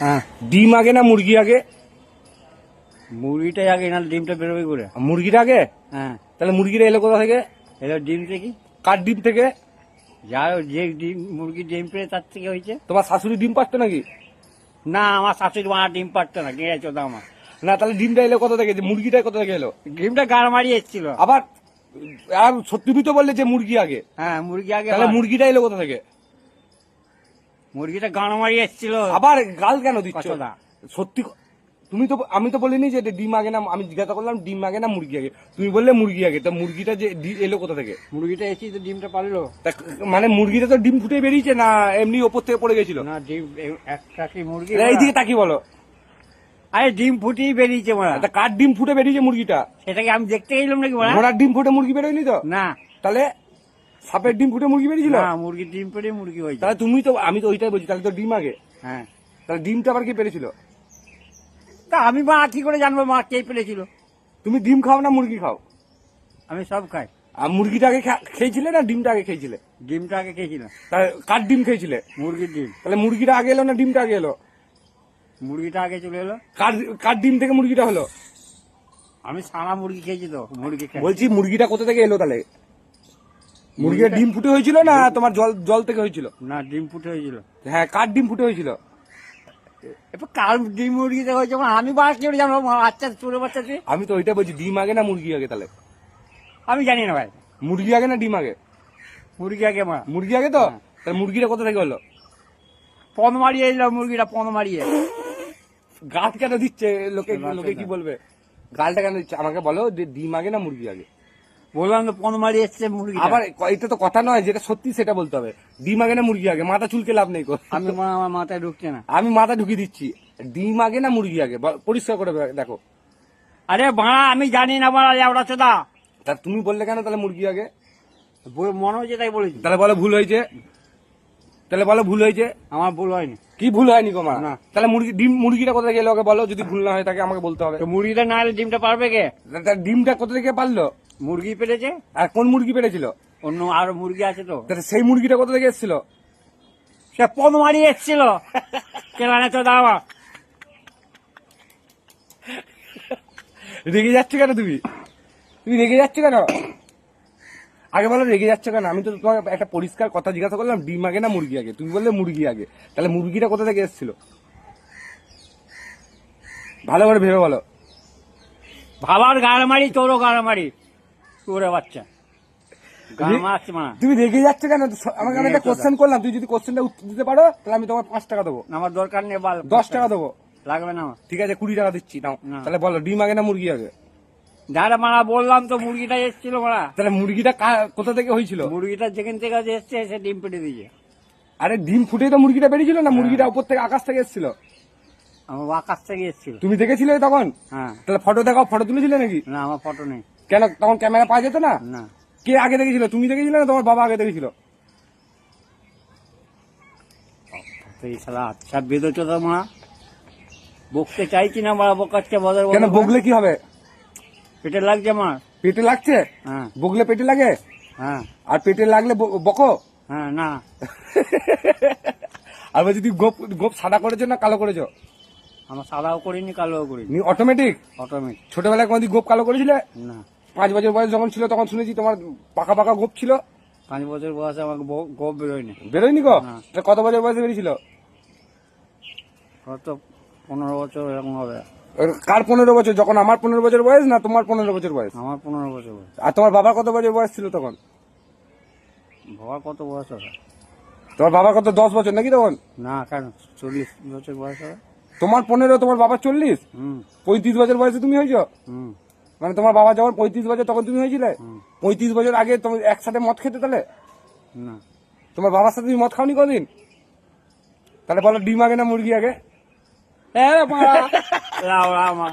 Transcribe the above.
হ্যাঁ। ডিম আগে না মুরগি আগে? মুরগিটাই আগে না ডিমটা বেরোবে করে মুরগিটা আগে? হ্যাঁ। তাহলে মুরগিটা এলো কোথা থেকে? এলো ডিম থেকে। কার ডিম থেকে? যা যে ডিম মুরগি ডিম পেড়ে তার থেকে হয়েছে। তোমার শাশুড়ি ডিম পাচ্ছে নাকি? না আমার শাশুড়ি মা ডিম পারতো না গেছে চোদা আমার। না তাহলে ডিমটা এলো কোথা থেকে? মুরগিটা কোথা থেকে এলো? ডিমটা গাড় মারিয়ে এসেছিল। আবার আর সত্যি তো বললে যে মুরগি আগে। হ্যাঁ মুরগি আগে তাহলে। মুরগিটা এলো কোথা থেকে? মুরগিটা গাড় মারিয়ে এসেছিল আবার গাল কেন দিচ্ছ? কতটা? সত্যি তুমি তো আমি তো বলিনি যে ডিম আগে না আমি জিজ্ঞাসা করলাম ডিম আগে না মুরগি আগে? তুমি বললে মুরগি আগে তা মুরগিটা যে এলো কোথা থেকে? মুরগিটা এসেছি তো ডিমটা পারল মানে মুরগিটা তো ডিম ফুটে বেরিয়েছে না এমনি ওপর থেকে পড়ে গেছিল? না ডিম একটা কি মুরগি? এইদিকে তাকি বলো। আরে ডিম ফুটিয়ে বেরিয়েছে মারা তা কার ডিম ফুটে বেরিয়েছে মুরগিটা? সেটাকে আমি দেখতে গেলাম নাকি ঘোড়ার ডিম ফুটে মুরগি বেরোয়নি তো? না। তাহলে সাপের ডিম ফুটে মুরগি বেরিয়েছিল? না মুরগি ডিম পেড়ে মুরগি হয়েছে তাহলে তুমি তো আমি তো ওইটাই বলছি তাহলে তো ডিম আগে। হ্যাঁ। তাহলে ডিমটা আবার কি পেরেছিল তা আমি মা কি করে জানব মা কে পেরেছিল তুমি ডিম খাও না মুরগি খাও? আমি সব খাই। আর মুরগিটা আগে খা- খেয়েছিলে না ডিমটা আগে খেয়েছিলে? ডিমটা আগে খেয়েছিলাম তাহলে কার ডিম খেয়েছিলে? মুরগির ডিম। তাহলে মুরগিটা আগে এলো না ডিমটা আগে এলো? মুরগিটা আগে চলে এলো। কার কার ডিম থেকে মুরগিটা হলো? আমি সারা মুরগি খেয়েছি তো মুরগি বলছি মুরগিটা কোথা থেকে এলো তাহলে? মুরগিটা ডিম ফুটে হয়েছিল না তোমার জল জল থেকে হয়েছিল? না ডিম ফুটে হয়েছিল। হ্যাঁ কার ডিম ফুটে হয়েছিল? এবার কার ডিম মুরগিতে হয়েছে? আমি বাস জানব মা, বাচ্চা ছোট বাচ্চা আমি তো ওইটা বলছি ডিম আগে না মুরগি আগে তাহলে? আমি জানি না ভাই। মুরগি আগে না ডিম আগে? মুরগি আগে মা। মুরগি আগে তো? তাহলে মুরগিটা কোথা থেকে হলো? পন মারিয়ে এলো মুরগিটা পন মারিয়ে। গাছ কেন দিচ্ছে? লোকে লোকে কি বলবে? গালটা কেন দিচ্ছে? আমাকে বলো যে ডিম আগে না মুরগি আগে? বললাম তো পন মারিয়ে এসছে মুরগি আবার এটা তো কথা নয় যেটা সত্যি সেটা বলতে হবে। ডিম আগে না মুরগি আগে? মাথা চুলকে লাভ নেই। আমি আমার মাথায় ঢুকছে না। আমি মাথা ঢুকিয়ে দিচ্ছি। ডিম আগে না মুরগি আগে? পরিষ্কার করে দেখো আরে ভাড়া আমি জানি না বাড়া যাওয়া চোদা। তা তুমি বললে কেন তাহলে মুরগি আগে? মনে হচ্ছে তাই বলেছি। তাহলে বলো ভুল হয়েছে। তাহলে বলো ভুল হয়েছে। আমার ভুল হয়নি। কি ভুল হয়নি গো মা? না। তাহলে মুরগি ডিম মুরগিটা কোথা থেকে এলো ওকে বলো? যদি ভুল না হয় তাকে আমাকে বলতে হবে। মুরগিটা না হলে ডিমটা পারবে কে? ডিমটা কোথা থেকে পারল? মুরগি পেরেছে আর কোন মুরগি পেরেছিল অন্য আরও মুরগি আছে তো। তাহলে সেই মুরগিটা কোথা থেকে এসেছিল? সে পন মারিয়ে এসছিল কেলানে তো দাওয়া রেগে যাচ্ছে কেন তুমি? তুমি রেগে যাচ্ছ কেন? আগে বলো রেগে যাচ্ছ কেন? আমি তো তোমাকে একটা পরিষ্কার কথা জিজ্ঞাসা করলাম ডিম আগে না মুরগি আগে? তুমি বললে মুরগি আগে। তাহলে মুরগিটা কোথা থেকে এসেছিল? ভালো করে ভেবে বলো। ভাবার গাড় মারি তোরও গাড় মারি তোরে বাচ্চা। তুমি রেগে যাচ্ছ কেন? আমাকে আমি একটা কোশ্চেন করলাম। তুই যদি কোশ্চেনটা উত্তর দিতে পারো তাহলে আমি তোমার পাঁচ টাকা দেবো। আমার দরকার নেই বাল। দশ টাকা দেবো। লাগবে না আমার। ঠিক আছে কুড়ি টাকা দিচ্ছি নাও। তাহলে বলো ডিম আগে না মুরগি আগে? যারা মারা বললাম তো মুরগিটা এসছিল মারা। তাহলে মুরগিটা কোথা থেকে হয়েছিল? মুরগিটা যেখান থেকে এসছে সে ডিম পেটে দিয়েছে। আরে ডিম ফুটেই তো মুরগিটা বেরিয়েছিল না? মুরগিটা উপর থেকে আকাশ থেকে এসেছিল? আমার আকাশ থেকে এসছিল। তুমি দেখেছিলে তখন? হ্যাঁ। তাহলে ফটো দেখাও ফটো তুলেছিলে নাকি? না আমার ফটো নেই। কেন? তখন ক্যামেরা পাওয়া যেত না? কে আগে দেখেছিল? তুমি দেখেছিলে না? তোমার বাবা আগে দেখেছিল? আচ্ছা বেদোচ্ছ তো মা। বকতে চাইছি না বোকাচ্ছে কেন বগলে কি হবে? পেটে লাগছে আমার পেটে লাগছে? হ্যাঁ। বগলে পেটে লাগে? হ্যাঁ। আর পেটে লাগলে বকো? হ্যাঁ না। আর বলছি তুই গোপ গোপ সাদা করেছ না কালো করেছ? আমার সাদাও করিনি কালোও করিনি। অটোমেটিক অটোমেটিক ছোটবেলায় কোনদিন গোপ কালো করেছিলে? না। পাঁচ বছর বয়স যখন ছিল তখন শুনেছি তোমার পাকা পাকা গোপ ছিল। পাঁচ বছর বয়সে আমাকে ব- গোপ বেরোয়নি। বেরোয়নি গো? না। কত বছর বয়সে বেরিয়েছিল? কত পনেরো বছর এরকম হবে। কার পনেরো বছর? যখন আমার পনেরো বছর বয়স না তোমার পনেরো বছর বয়স? আমার পনেরো বছর বয়স। আর তোমার বাবার কত বছর বয়স ছিল তখন? বাবার কত বয়স হবে? তোমার বাবার কত দশ বছর নাকি তখন? না কেন? চল্লিশ বছর বয়স হবে। তোমার পনেরো তোমার বাবার চল্লিশ? হুম। পঁয়ত্রিশ বছর বয়সে তুমি হয়েছো? হুম। মানে তোমার বাবা যখন পঁয়ত্রিশ বছর তখন তুমি হয়েছিলে? পঁয়ত্রিশ বছর আগে তুমি একসাথে মদ খেতে তাহলে? না। তোমার বাবার সাথে তুমি মদ খাওনি কদিন তাহলে বলো ডিম আগে না মুরগি আগে? হ্যাঁ মা।